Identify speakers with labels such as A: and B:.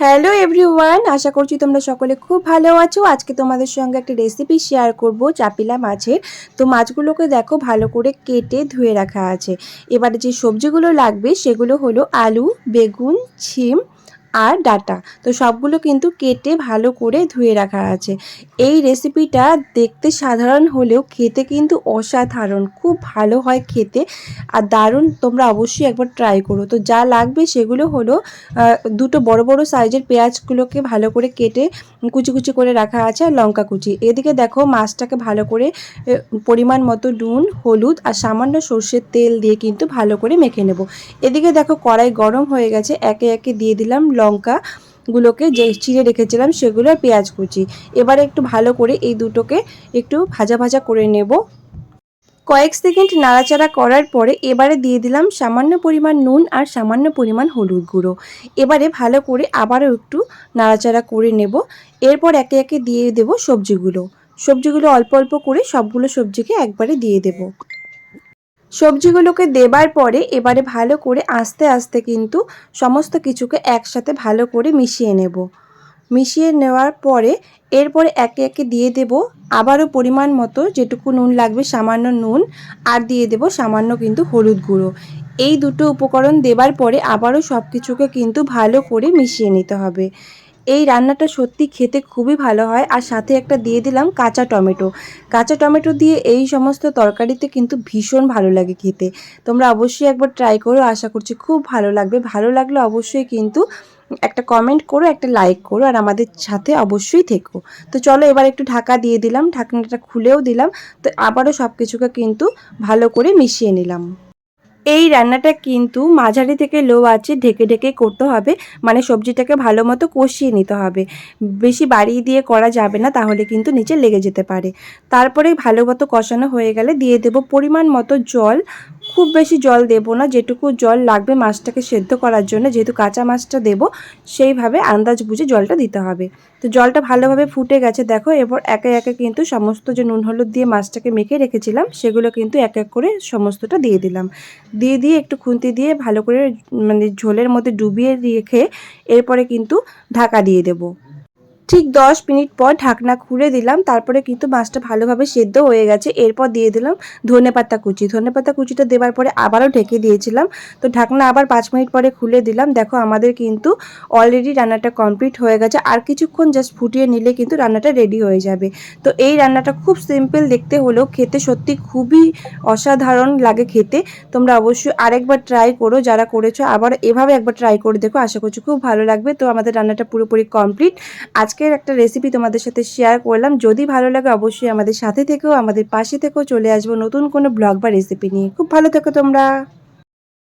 A: Hello everyone আশা করছি তোমরা সকলে খুব ভালো আছো। আজকে তোমাদের সঙ্গে একটা রেসিপি শেয়ার করব চাপিলা মাছের। তো মাছগুলোকে দেখো ভালো করে কেটে ধুয়ে রাখা আছে। এবারে যে সবজিগুলো লাগবে সেগুলো হলো আলু, বেগুন, ছিম আর ডাটা। তো সবগুলো কিন্তু কেটে ভালো করে ধুয়ে রাখা আছে। এই রেসিপিটা দেখতে সাধারণ হলেও খেতে কিন্তু অসাধারণ। খুব ভালো হয় খেতে আর দারুণ তোমরা অবশ্যই একবার ট্রাই করো। তো যা লাগবে সেগুলো হলো দুটো বড় বড় সাইজের পেঁয়াজগুলোকে ভালো করে কেটে কুচি কুচি করে রাখা আছে আর লঙ্কা কুচি। এদিকে দেখো মাছটাকে ভালো করে পরিমাণ মতো নুন, হলুদ আর সামান্য সর্ষের তেল দিয়ে কিন্তু ভালো করে মেখে নেব। এদিকে দেখো কড়াই গরম হয়ে গেছে। একে একে দিয়ে দিলাম লঙ্কা গুলোকে যে চিড়ে রেখেছিলাম সেগুলো আর পেঁয়াজ কুচি। এবারে একটু ভালো করে এই দুটোকে একটু ভাজা ভাজা করে নেব। কয়েক সেকেন্ড নাড়াচাড়া করার পরে এবারে দিয়ে দিলাম সামান্য পরিমাণ নুন আর সামান্য পরিমাণ হলুদ গুঁড়ো। এবারে ভালো করে আবারও একটু নাড়াচাড়া করে নেব। এরপর একে একে দিয়ে দেব সবজিগুলো। সবজিগুলো অল্প অল্প করে সবগুলো সবজিকে একবারে দিয়ে দেব। সবজিগুলোকে দেবার পরে এবারে ভালো করে আস্তে আস্তে কিন্তু সমস্ত কিছুকে একসাথে ভালো করে মিশিয়ে নেব। মিশিয়ে নেওয়ার পরে এরপরে একে একে দিয়ে দেব আবারও পরিমাণ মতো যেটুকু নুন লাগবে সামান্য নুন আর দিয়ে দেব সামান্য কিন্তু হলুদ গুঁড়ো। এই দুটো উপকরণ দেবার পরে আবারও সব কিছুকে কিন্তু ভালো করে মিশিয়ে নিতে হবে। এই রান্নাটা সত্যি খেতে খুবই ভালো হয়। আর সাথে একটা দিয়ে দিলাম কাঁচা টমেটো। কাঁচা টমেটো দিয়ে এই সমস্ত তরকারিতে কিন্তু ভীষণ ভালো লাগে খেতে। তোমরা অবশ্যই একবার ট্রাই করো, আশা করছি খুব ভালো লাগবে। ভালো লাগলে অবশ্যই কিন্তু একটা কমেন্ট করো, একটা লাইক করো, আর আমাদের সাথে অবশ্যই থেকো। তো চলো এবার একটু ঢাকা দিয়ে দিলাম, ঢাকনাটা খুলেও দিলাম। তো আবারও সব কিছুকে কিন্তু ভালো করে মিশিয়ে নিলাম। এই রান্নাটা কিন্তু মাঝারি থেকে লো আছে, ঢেকে ঢেকে করতে হবে। মানে সবজিটাকে ভালো মতো কষিয়ে নিতে হবে। বেশি বাড়িয়ে দিয়ে করা যাবে না, তাহলে কিন্তু নিচে লেগে যেতে পারে। তারপরে ভালো মতো কষানো হয়ে গেলে দিয়ে দেব পরিমাণ মতো জল খুব বেশি জল দেব না, যেটুকু জল লাগবে মাছটাকে সেদ্ধ করার জন্য, যেহেতু কাঁচা মাছটা দেব, সেইভাবে আন্দাজ বুঝে জলটা দিতে হবে। তো জলটা ভালোভাবে ফুটে গেছে, দেখো, এরপর একে একে কিন্তু সমস্ত যে নুন হলুদ দিয়ে মাছটাকে মেখে রেখেছিলাম, সেগুলো কিন্তু এক এক করে সমস্তটা দিয়ে দিলাম। দিয়ে দিয়ে একটু খুন্তি দিয়ে ভালো করে মানে ঝোলের মধ্যে ডুবিয়ে রেখে এরপরে কিন্তু ঢাকা দিয়ে দেবো। ঠিক দশ মিনিট পর ঢাকনা খুলে দিলাম, তারপরে কিন্তু মাছটা ভালোভাবে সেদ্ধ হয়ে গেছে। এরপর দিয়ে দিলাম ধনেপাতা কুচি। ধনেপাতা কুচিটা দেওয়ার পরে আবারও ঢেকে দিয়েছিলাম। তো ঢাকনা আবার পাঁচ মিনিট পরে খুলে দিলাম। দেখো আমাদের কিন্তু অলরেডি রান্নাটা কমপ্লিট হয়ে গেছে। আর কিছুক্ষণ জাস্ট ফুটিয়ে নিলে কিন্তু রান্নাটা রেডি হয়ে যাবে। তো এই রান্নাটা খুব সিম্পল দেখতে হলেও খেতে সত্যি খুবই অসাধারণ লাগে খেতে। তোমরা অবশ্যই আরেকবার ট্রাই করো, যারা করেছ আবার এভাবে একবার ট্রাই করে দেখো। আশা করছি খুব ভালো লাগবে। তো আমাদের রান্নাটা পুরোপুরি কমপ্লিট আজকের একটা রেসিপি তোমাদের সাথে শেয়ার করলাম। যদি ভালো লাগে অবশ্যই আমাদের সাথে থেকেও, আমাদের পাশে থেকেও চলে আসব নতুন কোনো ব্লগ বা রেসিপি নিয়ে। খুব ভালো থেকো তোমরা।